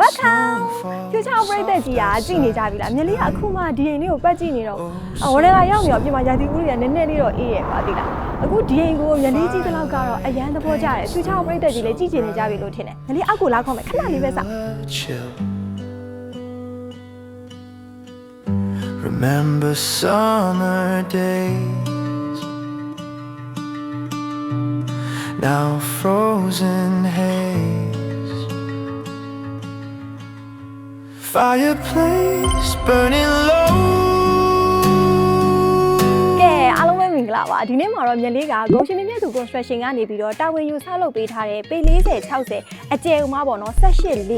Welcome ပြချောင်းပရိသတ်ကြီးကကြည့်နေကြပြီလားမြင်လေးကအခုမှဒီအိမ်လေးကိုပတ်ကြည့်နေတော့အဝရကရောက်နေတော့ပြင်မှာရာသီဥတုကနည်းနည်းလေးတော့အေးရပါသေးလားအခုဒီအိမ်ကိုမြင်လေးကြည့်တဲ့လောက်ကတော့အရန်သဘောကျတယ်ပြချောင်းပရိသတ်ကြီးလည်းကြည့်ချင်နေကြပြီလို့ထင်တယ်မြင်လေးအောက်ကိုလာခေါ်မယ်ခဏလေးပဲစောင့် chill. Remember summer days. Now frozen haze. Fireplace burning low. ဂလာပါဒီနေ့မှာတော့မြက်လေးကဂုံရှင်မြင့်သူ construction ကနေပြီးတော့တာဝန်ယူဆောက်လုပ်ပေးထားတဲ့ပေ40 60အကျယ်ဥမပေါ့နော်18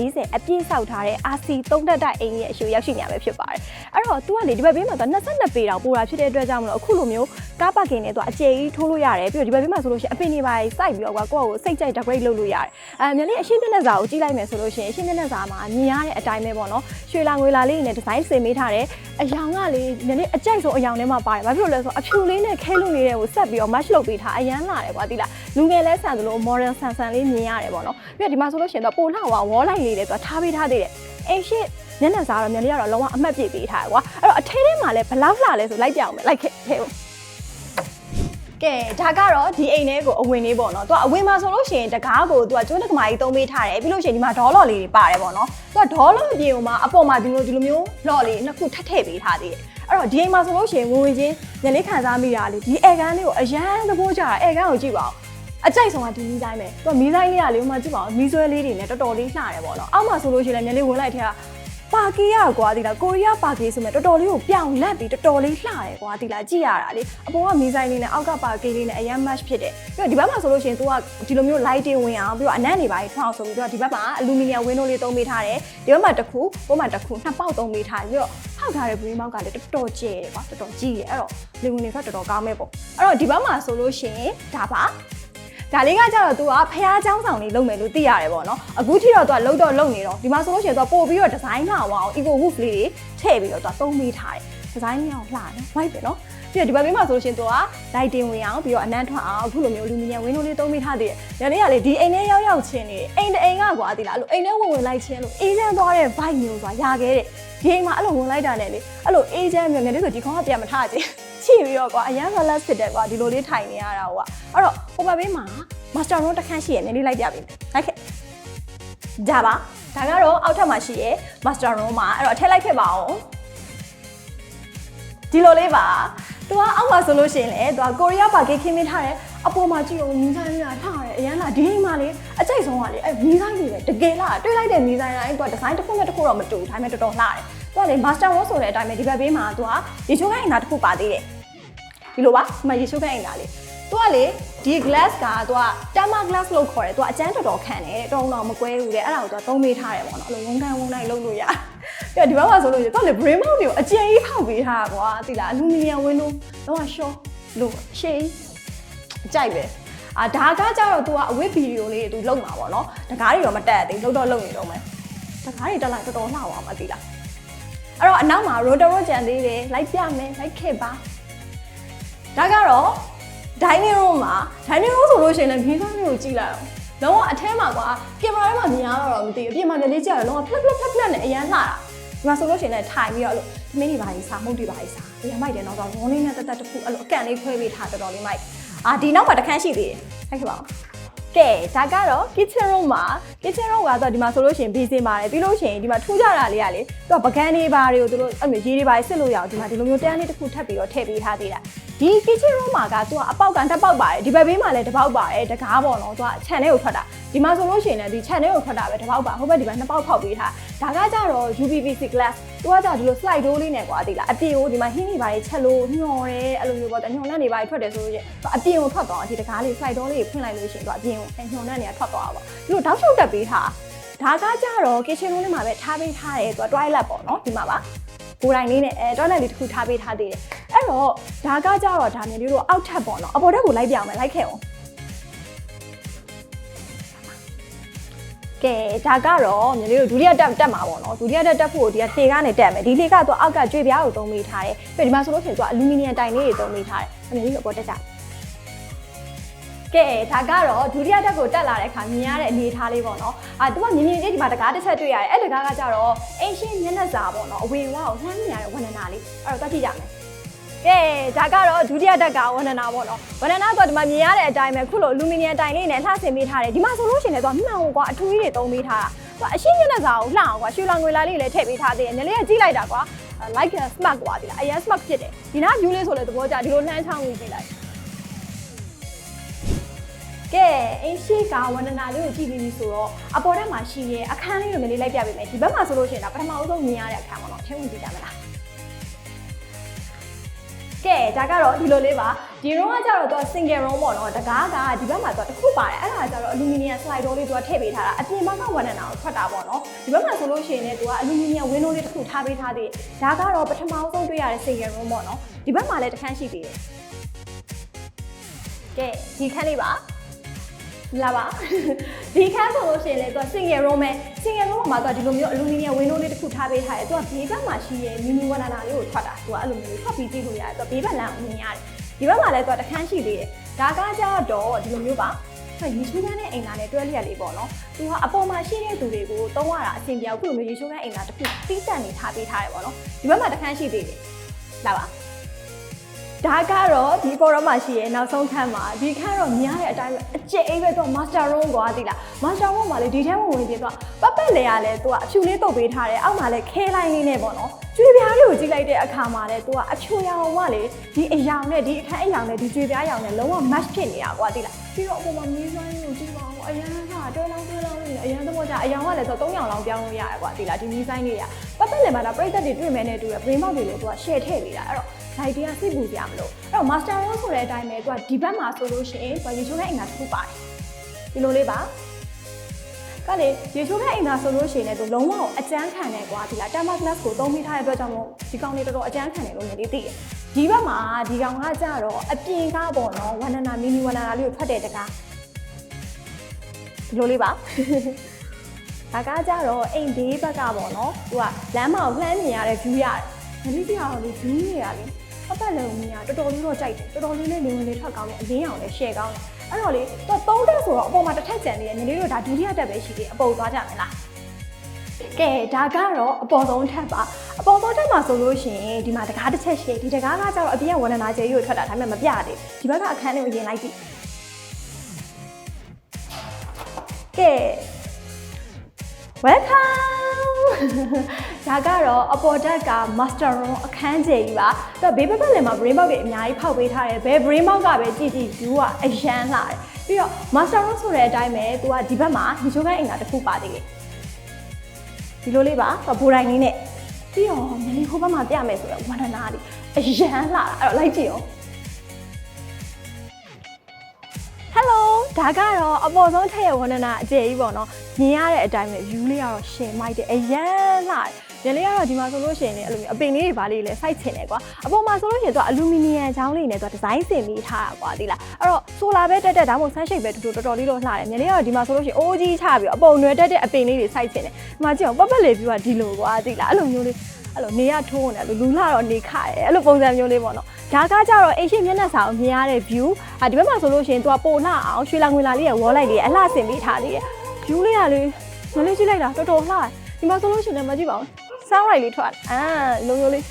40အပြည့်ဆောက်ထားတဲ့ RC 3တက်တိုက်အိမ်ရဲ့အရှိရောက်ရှိနေရပဲဖြစ်ပါတယ်အဲ့တော့ तू ကလေဒီဘက်ဘေးမှာတော့22ပေတောင်ပိုတာဖြစ်တဲ့အတွက်ကြောင့်မလို့အခုလိုမျိုးကားပါကင်နဲ့ तू အကျယ်ကြီးထိုးလို့ရတယ်ပြီးတော့ဒီဘက်ဘေးမှာဆိုလို့ရှိရင်အပင်တွေပါစိုက်ပြီးတော့ကွာကိုယ့်ကိုစိတ်ကြိုက် decorate လုပ်လို့ရတယ်အဲမြက်လေးအရှင်းတဲ့စာကိုကြည့်လိုက်မယ်ဆိုလို့ရှိရင်အရှင်းတဲ့စာမှာမြင်ရတဲ့အတိုင်းပဲပေါ့နော်ရွှေလာငွေလာလေးနဲ့ဒီဇိုင်းဆင်ပေးထားတယ်အယောင်ကလေမြက်လေးအကြိုက်ဆုံးအယောင်ထဲမှာပါတယ်ဘာဖြစ်လို့လဲဆိုတော့အဖြူလေးနဲ့ခဲလုံလေးတွေကိုဆက်ပြီးတော့ match လုပ်ပေးထားအရန်လာတယ်ကွာတိလားလူငယ်လဲဆန်သလို model ဆန်ဆန်လေးမြင်ရတယ်ပေါ့နော်ပြီးတော့ဒီမှာဆိုလို့ရှိရင်တော့ပိုလှဝါ wall light လေးတွေသူထားပေးထားသေးတယ်အိမ်ရှိမျက်နှာစာတော့မြက်လေးကတော့လုံးဝအမှတ်ပြည့်ပေးထားတယ်ကွာအဲ့တော့အထဲထဲမှာလည်းဘလောက်လှလဲဆိုလိုက်ပြအောင်မယ်လိုက်ခဲ့ခဲ့ဦး ကဲဒါကတော့ဒီအိမ်ထဲကိုအဝင်လေးပေါ့နော်။သူကအဝင်မှာဆိုလို့ရှိရင်တကားကိုသူကကျွန်းတကမာကြီးသုံးပေးထားတယ်။ပြီးလို့ရှိရင်ဒီမှာဒေါလော်လေးတွေပါတယ်ပေါ့နော်။သူကဒေါလော်အပြင်မှာအပေါ်မှာဒီလိုဒီလိုမျိုးလော်လေးနှစ်ခုထပ်ထည့်ပေးထားသေးတယ်။အဲ့တော့ဒီအိမ်မှာဆိုလို့ရှိရင်ဝင်ဝင်ချင်းညလေးခံစားမိတာလေဒီအဲကန်းလေးကိုအရန်သဘောကျတာအဲကန်းကိုကြည့်ပါဦး။အကြိုက်ဆုံးကဒီမီးဆိုင်ပဲ။သူကမီးဆိုင်လေးကလေဟိုမှာကြည့်ပါဦးမီးဆွဲလေးတွေနဲ့တော်တော်လေးလှတယ်ပေါ့နော်။အောက်မှာဆိုလို့ရှိရင်လည်းညလေးဝင်လိုက်ထဲက ပါကီရကွာဒီလားကိုရီးယားပါကီဆိုမဲ့တော်တော်လေးကိုပြောင်လက်ပြီးတော်တော်လေးလှတယ်ကွာဒီလားကြည့်ရတာလေအပေါ်ကမီဇိုင်းလေးနဲ့အောက်ကပါကီလေးနဲ့အရန် match ဖြစ်တယ်ပြီးတော့ဒီဘက်မှာဆိုလို့ရှိရင် तू ကဒီလိုမျိုး light တွေဝင်အောင်ပြီးတော့အနံ့တွေပါထွန်းအောင်ဆိုပြီးတော့ဒီဘက်မှာအလူမီနီယံ window လေးသုံးပေးထားတယ်ဒီဘက်မှာတစ်ခုပုံမှန်တစ်ခုနှစ်ပေါက်သုံးပေးထားတယ်ပြီးတော့ဟောက်ထားတဲ့ brain box ကလည်းတော်တော်ကျဲတယ်ကွာတော်တော်ကြီးတယ်အဲ့တော့လေဝင်တွေထွက်တော်တော်ကောင်းမဲ့ပေါ့အဲ့တော့ဒီဘက်မှာဆိုလို့ရှိရင်ဒါပါ ဒါလေးကကြတော့သူကဖះเจ้าဆောင်လေးလုပ်မယ်လို့သိရတယ်ပေါ့နော်အခုထိတော့သူကလုံတော့လုံနေတော့ဒီမှာဆိုလို့ရှိရင်သူကပို့ပြီးတော့ဒီဇိုင်းလှအောင် eco hoof လေးတွေထည့်ပြီးတော့သူကသုံးပေးထားတယ်ဒီဇိုင်းလေးအောင်လှတယ် white ပဲနော်ပြီးတော့ဒီဘက်ဘေးမှာဆိုလို့ရှိရင်သူက lighting ဝင်အောင်ပြီးတော့အနံ့ထွက်အောင်အခုလိုမျိုး aluminum window လေးသုံးပေးထားသေးတယ်။ညနေကလေဒီအိမ်ထဲရောက်ရောက်ချင်းနေအိမ်တအိမ်ကကွာသေးလားအဲ့လိုအိမ်ထဲဝင်ဝင်လိုက်ချင်းလို့အေးချမ်းသွားတဲ့ vibe မျိုးဆိုတာရခဲ့တဲ့ဒီအိမ်မှာအဲ့လိုဝင်လိုက်တာနဲ့လေအဲ့လိုအေးချမ်းမျိုးညနေဆိုဒီခေါင်းကပြန်မထချင် ချိန်ပြီးတော့ကွာအရန် relax ဖြစ်တယ်ကွာဒီလိုလေးထိုင်နေရတာကွာအဲ့တော့ဟိုဘက်ဘေးမှာ master room တစ်ခန်းရှိရယ်နည်းလေးလိုက်ပြပေးမယ်ဟုတ်ကဲ့ဒါပါဒါကတော့အောက်ထပ်မှာရှိရယ် master room မှာအဲ့တော့ထည့်လိုက်ခဲ့ပါအောင်ဒီလိုလေးပါသူကအောက်မှာဆိုလို့ရှိရင်လေသူကကိုရီးယားဘာကိခင်းမထားတယ်အပေါ်မှာကြည့်အောင်မီးဆိုင်ရထားတယ်အရန်လာဒီမှာလေအကြိုက်ဆုံးကလေအဲမီးဆိုင်တွေပဲတကယ်လားတွေးလိုက်တဲ့မီးဆိုင်တိုင်းသူကဒီဇိုင်းတစ်ခုနဲ့တစ်ခုတော့မတူဒါပေမဲ့တော်တော်လှတယ် သူကလေ master word ဆိုတဲ့အတိုင်းပဲဒီဘက်ဘေးမှာသူကရေချိုးခိုင်းအိမ်သားတစ်ခုပါသေးတယ်ဒီလိုပါဒီမှာရေချိုးခိုင်းအိမ်သားလေးသူကလေဒီ glass ကသူက thermal glass လို့ခေါ်တယ်သူကအကျန်းတော်တော်ခံတယ်တုံးတော့မကွဲဘူးလေအဲ့ဒါကိုသူကသုံးပေးထားတယ်ပေါ့နော်အဲ့လိုဝုန်းကန်ဝုန်းတိုင်းလုံးလို့ရပြဒီဘက်မှာဆိုလို့ရသူကလေ brain mount တွေကိုအကျဉ်းကြီးဖောက်ပေးထားတာကွာသိလား aluminum window တော့ short လို့ရှေးအကြိုက်ပဲအာဒါကကြတော့ तू ကအဝတ်ဗီဒီယိုလေးတွေ तू လုပ်မှာပေါ့နော်တကားတွေတော့မတက်သေးလုံးတော့လုပ်နေတော့မယ်တကားတွေတက်လာတော်တော်လှပါမှာသိလား အဲ့တော့အနောက်မှာ rotor ကြံသေးတယ်လိုက်ပြမယ်လိုက်ခဲ့ပါဒါကတော့ dining room မှာ dining room ဆိုလို့ရှိရင်လည်းမြင်းသားမျိုးကိုကြည့်လိုက်အောင်လုံးဝအထဲမှာကွာကင်မရာထဲမှာမြင်ရတော့မသိဘူးအပြင်မှာလည်းကြည့်ရတော့လုံးဝဖလက်ဖလက်ဖလက်ဖလက်နဲ့အရန်လှတာဒီမှာဆိုလို့ရှိရင်လည်းထိုင်ပြီးတော့အဲ့လိုသမင်းတွေပါကြီးစားမုတ်တွေပါကြီးစားအရန်မိုက်တယ်တော့ဆိုဝန်းလေးနဲ့တက်တက်တစ်ခုအဲ့လိုအကန့်လေးခွဲပေးထားတော်တော်လေးမိုက်အာဒီနောက်မှာတစ်ခန်းရှိသေးတယ်ထိုက်ခဲ့ပါအောင် ကဲဒါကတော့ kitchen room မှာ kitchen room ကတော့ဒီမှာဆိုလို့ရှိရင်ဘေးစင်ပါတယ်ပြီးလို့ရှိရင်ဒီမှာထူးကြတာလေးကလေသူကပကန်းလေးပါတွေကိုသူတို့အဲ့လိုရေတွေပါစစ်လို့ရအောင်ဒီမှာဒီလိုမျိုးတန်းလေးတစ်ခုထပ်ပြီးတော့ထည့်ပေးထားသေးတာဒီ kitchen room မှာကသူကအပေါက်ကန်တစ်ပေါက်ပါတယ်ဒီဘက်ဘေးမှာလည်းတစ်ပေါက်ပါတယ်တကားပေါ့နော်သူကခြံထဲကိုထွက်တာဒီမှာဆိုလို့ရှိရင်လည်းဒီခြံထဲကိုထွက်တာပဲတစ်ပေါက်ပါဟိုဘက်ဒီဘက်နှစ်ပေါက်ဖောက်ပေးထားဒါကကြတော့ UPVC glass သူကကြဒီလို slide door လေးနဲ့ကွာသိလားအပြင်ကိုဒီမှာဟင်းနေပါလေချက်လို့ညှော်တယ်အဲ့လိုမျိုးပေါ့ညှော်နဲ့နေပါလေထွက်တယ်ဆိုလို့ရှိရင်သူအပြင်ကိုထွက်သွားအောင်ဒီတကားလေး slide door လေးဖွင့်လိုက်လို့ရှိရင်သူအပြင်ကိုညှော်နဲ့နေထွက်သွားတာပေါ့ဒီလိုတောက်လျှောက်တက်ပေးထားဒါကကြတော့ kitchen room ထဲမှာပဲထားပေးထားတယ်သူက toilet ပေါ့နော်ဒီမှာပါကိုယ်တိုင်လေးနဲ့အဲ toilet လေးတစ်ခုထားပေးထားသေးတယ်အဲ့တော့ဒါကကြတော့ဒါမျိုးလေးတို့အောက်ထပ်ပေါ့နော်အပေါ်ထပ်ကိုလိုက်ပြအောင်မယ်လိုက်ခဲ့အောင် ကဲဒါကတော့မြင်လေးတို့ဒုတိယတက်တက်မှာပေါ့နော်ဒုတိယတက်တက်ဖို့ဒီကလှေကနေတက်မယ်ဒီလှေကတော့အောက်ကကြွေပြားကိုသုံးပေးထားတယ်ပြီးဒီမှာဆိုလို့ရှိရင်သူကအလူမီနီယံတိုင်လေးတွေသုံးပေးထားတယ်မြင်လေးတို့အပေါ်တက်ကြကကဲဒါကတော့ဒုတိယတက်ကိုတက်လာတဲ့အခါမြင်ရတဲ့အနေအထားလေးပေါ့နော်အာသူကမြင်မြင်လေးဒီမှာတကားတစ်ချက်တွေ့ရတယ်အဲ့တကားကကြတော့အင်ရှင်းမျက်နှာစာပေါ့နော်အဝေဝါကိုလှမ်းမြင်ရတဲ့ဝန္ဒနာလေးအဲ့တော့တွက်ကြည့်ကြမယ် ကဲဒါကတော့ဒုတိယတက်ကဝန္ဒနာပေါ့နော်ဝန္ဒနာဆိုတော့ဒီမှာမြင်ရတဲ့အတိုင်းပဲခုလိုအလူမီနီယံတိုင်လေးနဲ့လှဆင်ပေးထားတယ်ဒီမှာဆိုလို့ရှိရင်လည်းသူကမှန်ကိုကွာအထူးကြီးတွေသုံးပေးထားတာသူကအရှင်းမျက်နှာစာကိုလှအောင်ကွာရွှေလောင်ငွေလာလေးလည်းထည့်ပေးထားသေးတယ်ညလေးကကြည့်လိုက်တာကွာ like a smart ကွာဒီလားအရင် smart ဖြစ်တယ်ဒီနာ view လေးဆိုလဲသဘောကျဒီလိုလှမ်းချောင်းဝင်ကြည့်လိုက်ကဲအင်းရှိကဝန္ဒနာလေးကိုကြည့်ပြီးပြီဆိုတော့အပေါ်ထက်မှာရှိရဲ့အခန်းလေးကိုမလေးလိုက်ပြပေးမယ်ဒီဘက်မှာဆိုလို့ရှိရင်ဒါပထမအဆုံးမြင်ရတဲ့အခန်းပေါ့နော်ထည့်ဝင်ကြည့်ကြမလား ကဲဒါကတော့ဒီလိုလေးပါဒီ room ကကြတော့သူက single room ပေါ့နော်တကားကဒီဘက်မှာသူကတစ်ခုပါတယ်အဲ့ဒါကကြတော့ aluminium slide door လေးသူကထည့်ပေးထားတာအပြင်ဘက်ကဝန္ဒနာကိုထွက်တာပေါ့နော်ဒီဘက်မှာဆိုလို့ရှိရင်လည်းသူက aluminium window လေးတစ်ခုထားပေးထားသေးတယ်ဒါကတော့ပထမဆုံးတွေ့ရတဲ့ single room ပေါ့နော်ဒီဘက်မှာလည်းတစ်ခန်းရှိသေးတယ်ကဲဒီခန်းလေးပါ လာပါဒီခန်းဆိုလို့ရှိရင်လေသူက single room ပဲ single room မှာသူကဒီလိုမျိုး aluminium window လေးတစ်ခုထားပေးထားတယ်သူကဘေးဘက်မှာရှိရဲ့ mini ဝန္ဒနာလေးကိုထွက်တာသူကအဲ့လိုမျိုးထွက်ပြီးကြည့်လို့ရတယ်သူကဘေးဘက်လမ်းကိုမြင်ရတယ်ဒီဘက်မှာလည်းသူကတစ်ခန်းရှိသေးတယ်ဒါကကြတော့ဒီလိုမျိုးပါဆိုရေချိုးခန်းနဲ့အိမ်သားနဲ့တွဲလျက်လေးပေါ့နော်။သူကအပေါ်မှာရှိတဲ့သူတွေကိုတုံးရတာအဆင်ပြေအောင်ခုလိုမျိုးရေချိုးခန်းအိမ်သားတစ်ခုတီးတန့်နေထားပေးထားတယ်ပေါ့နော်။ဒီဘက်မှာတစ်ခန်းရှိသေးတယ်။လာပါ။ ဒါကတော့ဒီ forum မှာရှိရဲ့နောက်ဆုံးခန်းမှာဒီခန်းတော့များတဲ့အတိုင်းပဲအကျက်အိပ်ပဲသူက master room ကွာသိလား master room မှာလေဒီထဲမှာဝင်ပြီးတော့ပတ်ပတ်လေရလဲသူကအဖြူလေးတုပ်ပေးထားတယ်အောက်မှာလဲခဲလိုင်းလေးနဲ့ပေါ့နော်ကျွေးပြားလေးကိုကြည့်လိုက်တဲ့အခါမှာလဲသူကအဖြူရောင်ကလေဒီအယောင်နဲ့ဒီအခန်းအယောင်နဲ့ဒီကျွေးပြားအယောင်နဲ့လုံးဝ match ဖြစ်နေတာကွာသိလားပြီးတော့အပေါ်မှာမီးစွမ်းလေးကိုကြည့်ပါဦးအရန်ကတွဲလောင်းတွဲလောင်းလေးနဲ့အရန်သဘောကျအယောင်ကလည်းဆိုတော့၃ယောင်လောင်းပြောင်းလို့ရတယ်ကွာသိလားဒီမီးဆိုင်လေးကပတ်ပတ်လေမှာဒါပြိသက်တွေတွေ့မယ်နဲ့တူရ brain box တွေလည်းသူက share ထည့်ပေးတာအဲ့တော့ လိုက်တရားစိတ်ပူကြမလို့အဲ့တော့ master room ဆိုတဲ့အတိုင်းပဲသူကဒီဘက်မှာဆိုလို့ရှိရင်သူကရေချိုးတဲ့အင်္ဂါတစ်ခုပါတယ်ဒီလိုလေးပါကလေရေချိုးတဲ့အင်္ဂါဆိုလို့ရှိရင်လည်းသူလုံးဝအကျန်းခံတယ်ကွာဒီလား temper glass ကိုသုံးမိထားတဲ့အတွက်ကြောင့်မို့ဒီကောင်လေးတော်တော်အကျန်းခံတယ်လို့မြင်လေးသိတယ်ဒီဘက်မှာဒီကောင်ကကြတော့အပြင်ကားပေါ့နော်ဝန္ဒနာမီနီဝန္ဒနာလေးကိုထွက်တဲ့တကားဒီလိုလေးပါဒါကကြတော့အိမ်ဘေးဘက်ကပေါ့နော်သူကလမ်းမကိုလှမ်းမြင်ရတဲ့ view ရတယ်မလေးပြအောင်လေ view တွေကလေ အပတ်လုံးမြင်ရတော်တော်လေးတော့ကြိုက်တယ်တော်တော်လေးနဲ့နေဝင်လေးထွက်ကောင်းတယ်အလင်းအောင်လည်း share ကောင်းတယ်အဲ့တော့လေသူသုံးတက်ဆိုတော့အပေါ်မှာတစ်ထက်ကျန်နေတယ်ညီလေးတို့ဒါဒုတိယတက်ပဲရှိသေးတယ်အပေါ်သွားကြမယ်လားကဲဒါကတော့အပေါ်ဆုံးထပ်ပါအပေါ်ဆုံးထပ်မှာဆိုလို့ရှိရင်ဒီမှာတကားတစ်ချက်ရှိတယ်ဒီတကားကကြတော့အပြင်ကဝန္ဒနာကျဲကြီးကိုထွက်တာဒါပေမဲ့မပြသေးဒီဘက်ကအခန်းလေးကိုရင်လိုက်ကြည့်ကဲ welcome ဒါကတော့အပေါ်တက်က master room အခန်းကျယ်ကြီးပါသူကဘေးဘက်ဘက်လည်းမှာ brain box တွေအများကြီးဖောက်ပေးထားတယ်ဘယ် brain box ကပဲကြည့်ကြည့် view ကအရန်လာတယ်ပြီးတော့ master room ဆိုတဲ့အတိုင်းပဲသူကဒီဘက်မှာဒီချိုးကိုင်းအိမ်သာတစ်ခုပါသေးတယ်ဒီလိုလေးပါသူကဘိုးတိုင်းလေးနဲ့ပြီးတော့မလီဟိုဘက်မှာပြမယ်ဆိုတော့ဝန္ဒနာလေးအရန်လာတာအဲ့တော့လိုက်ကြည့်ရော ဒါကတော့အပေါ်ဆုံးထည့်ရဝန္ဒနာအကျယ်ကြီးပေါ့နော်မြင်ရတဲ့အတိုင်းပဲ view လေးကတော့ရှယ်မိုက်တယ်အရန်လာတယ်ညလေးကတော့ဒီမှာဆိုလို့ရှိရင်လည်းအဲ့လိုမျိုးအပင်လေးတွေပါလေးတွေလည်းစိုက်ချင်တယ်ကွာအပေါ်မှာဆိုလို့ရှိရင်သူကအလူမီနီယံချောင်းလေးနဲ့သူကဒီဇိုင်းဆင်ပြီးထားတာကွာသိလားအဲ့တော့ဆိုလာပဲတက်တက်ဒါမှမဟုတ်ဆန်းရှိတ်ပဲတူတူတော်တော်လေးတော့လှတယ်ညလေးကတော့ဒီမှာဆိုလို့ရှိရင်အိုးကြီးချပြီးတော့အပုံနွယ်တက်တဲ့အပင်လေးတွေစိုက်ချင်တယ်ဒီမှာကြည့်အောင်ပတ်ပတ်လေးပြီးတော့ဒီလိုကွာသိလားအဲ့လိုမျိုးလေးအဲ့လိုနေရထိုးနေတယ်လူလာတော့နေခတယ်အဲ့လိုပုံစံမျိုးလေးပေါ့နော် ဒါကကြတော့အိမ်ရှိမျက်နှာစာကိုမြင်ရတဲ့ view ဟာဒီဘက်မှာဆိုလို့ရှိရင်သူကပိုလှအောင်ရွှေလာငွေလာလေးရဲ့ wall light လေးရဲ့အလှဆင်ပေးထားသေးရဲ့ view လေးကလေမလေးကြည့်လိုက်တာတော်တော်လှတယ်ဒီမှာဆိုလို့ရှိရင်လည်းမကြည့်ပါဘူး sound right လေးထွက်တယ်အာလုံးလုံးလေး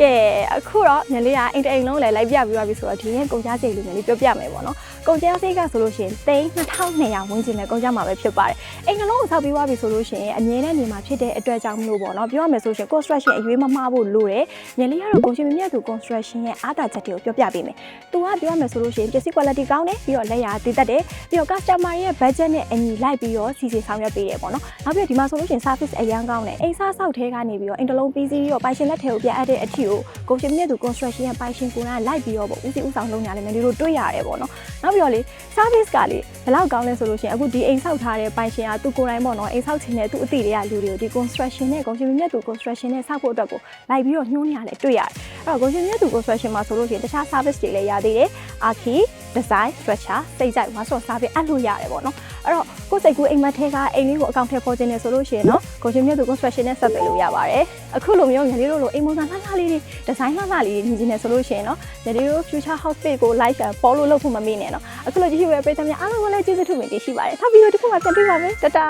ကဲအခုတော့ညလေးကအိမ်တအိမ်လုံးလည်းလိုက်ပြပြီးပါပြီဆိုတော့ဒီနေ့ကုန်ကြစိတ်လေးညလေးပြောပြမယ်ပေါ့နော်ကုန်ကြစိတ်ကဆိုလို့ရှိရင်သိန်း2200ဝန်းကျင်နဲ့ကုန်ကြမှာပဲဖြစ်ပါတယ်အိမ်နှလုံးကိုဆောက်ပြီးသွားပြီဆိုလို့ရှိရင်အမြဲတမ်းနေမှာဖြစ်တဲ့အတွက်ကြောင့်မလို့ပေါ့နော်ပြောရမယ်ဆိုရှင် construction အရွေးမမှားဖို့လိုတယ်ညလေးကတော့ကုန်ရှင်မြတ်သူ construction ရဲ့အားသာချက်တွေကိုပြောပြပေးမယ်သူကပြောရမယ်ဆိုလို့ရှိရင်ပစ္စည်း quality ကောင်းတယ်ပြီးတော့လက်ရာတည်တတ်တယ်ပြီးတော့ customer ရဲ့ budget နဲ့အညီလိုက်ပြီးတော့စီစီဆောင်ရွက်ပေးတယ်ပေါ့နော်နောက်ပြီးတော့ဒီမှာဆိုလို့ရှိရင် service အရန်ကောင်းတယ်အိမ်စားဆောက်ထဲကနေပြီးတော့အင်တလုံးပြီးစီးပြီးတော့ပိုင်ရှင်လက်ထဲကိုပြန်အပ်တဲ့အထီကိုကုန်ရှင်မြတ်သူ construction ရဲ့ပိုင်ရှင်ကိုယ်ကလိုက်ပြီးတော့ပေါ့ဦးစီးဦးဆောင်လုပ်ညာလေးမျိုးတို့တွေ့ရတယ်ပေါ့နော်နောက်ပြီးတော့လေ service ကလေဘယ်လောက်ကောင်းလဲဆိုလို့ရှိရင်အခုဒီအိမ်ဆောက်ထားတဲ့ပိုင်ရှင်ကသူကိုယ်တိုင်ပေါ့နော်အိမ်ဆောက်ခြင်းနဲ့သူအတိတွေကလူတွေကိုဒီ construction နဲ့ကုန်ရှင်မြတ်သူ construction နဲ့ဆောက်ဖို့အတွက်ကိုလိုက်ပြီးတော့ညှိုးနေရတယ်တွေ့ရတယ်အဲ့တော့ကုန်ရှင်မြတ်သူ construction မှာဆိုလို့ရှိရင်တခြား service တွေလည်းရသေးတယ်အာခီ design structure စိတ်ကြိုက်ဝါဆိုစားပြီးအပ်လို့ရတယ်ပေါ့နော်အဲ့တော့ကိုယ်စိတ်ကူးအိမ်မက်ထဲကအိမ်လေးကိုအကောင့်ထဲပေါ်ခြင်းနေဆိုလို့ရှိရင်နော်ကိုရှင်မြတ်သူ construction နဲ့ဆက်သွယ်လို့ရပါတယ်အခုလိုမျိုးညီလေးတို့လိုအိမ်ပုံစံလှလှလေးတွေ design လှလှလေးတွေမြင်ချင်နေဆိုလို့ရှိရင်နော်ညီလေးတို့ future house page ကို like follow လုပ်ဖို့မမေ့နဲ့နော်အခုလိုကြည့်ရတဲ့ပရိသတ်များအားလုံးကိုလည်းကျေးဇူးတင်မိတ်ရှိပါတယ်နောက်ဗီဒီယိုတစ်ခုမှပြန်တွေ့ပါမယ်တတာ